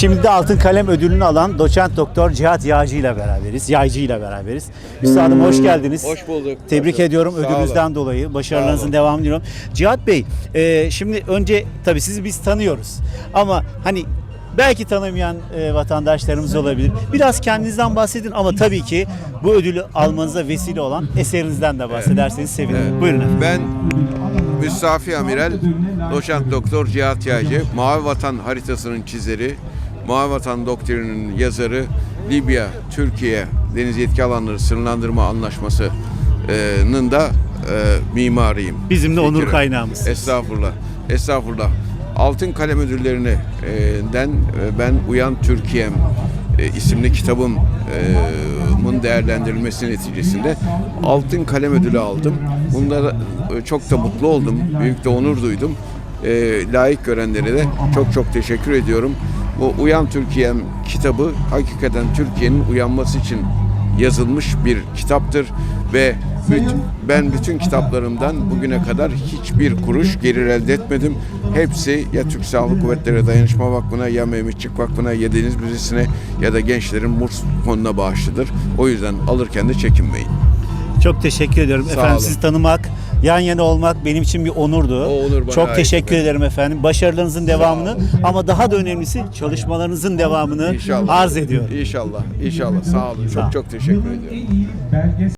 Şimdi de Altın Kalem ödülünü alan doçent doktor Cihat Yağcı ile beraberiz. Yaycı ile beraberiz. Üstadım hoş geldiniz. Hoş bulduk. Tebrik Nasıl? ediyorum Sağ ödülünüzden olun. dolayı. Başarılarınızın devamını diliyorum. Cihat Bey, e, şimdi önce tabii sizi biz tanıyoruz. Ama hani belki tanımayan e, vatandaşlarımız olabilir. Biraz kendinizden bahsedin ama tabii ki bu ödülü almanıza vesile olan eserinizden de bahsederseniz sevinirim. Evet. Buyurun efendim. Ben Müstafi Amiral, doçent doktor Cihat Yağcı, Mavi Vatan haritasının çizeri, Mavi Vatan doktrininin yazarı, Libya, Türkiye deniz yetki alanları sınırlandırma anlaşması'nın da e, mimarıyım. Bizim de onur kaynağımız. Estağfurullah. Estağfurullah. Altın Kalem Ödülleri'nden e, ben Uyan Türkiye'm e, isimli kitabımın değerlendirilmesi neticesinde Altın Kalem Ödülü aldım. Bunda da, e, çok da mutlu oldum. Büyük de onur duydum. E, layık görenlere de çok çok teşekkür ediyorum. Bu Uyan Türkiye'm kitabı hakikaten Türkiye'nin uyanması için yazılmış bir kitaptır ve ben bütün kitaplarımdan bugüne kadar hiçbir kuruş gelir elde etmedim. Hepsi ya Türk Silahlı Kuvvetleri Dayanışma Vakfı'na ya Mehmetçik Vakfı'na ya Deniz Müzesi'ne ya da gençlerin Murs fonuna bağışlıdır. O yüzden alırken de çekinmeyin. Çok teşekkür ediyorum Sağ efendim. olun. Sizi tanımak, yan yana olmak benim için bir onurdu. O onur bana Çok ait teşekkür ederim efendim. Başarılarınızın devamını ama daha da önemlisi çalışmalarınızın devamını İnşallah. arz ediyorum. İnşallah. İnşallah. Sağ olun. Sağ. Çok çok teşekkür ediyorum.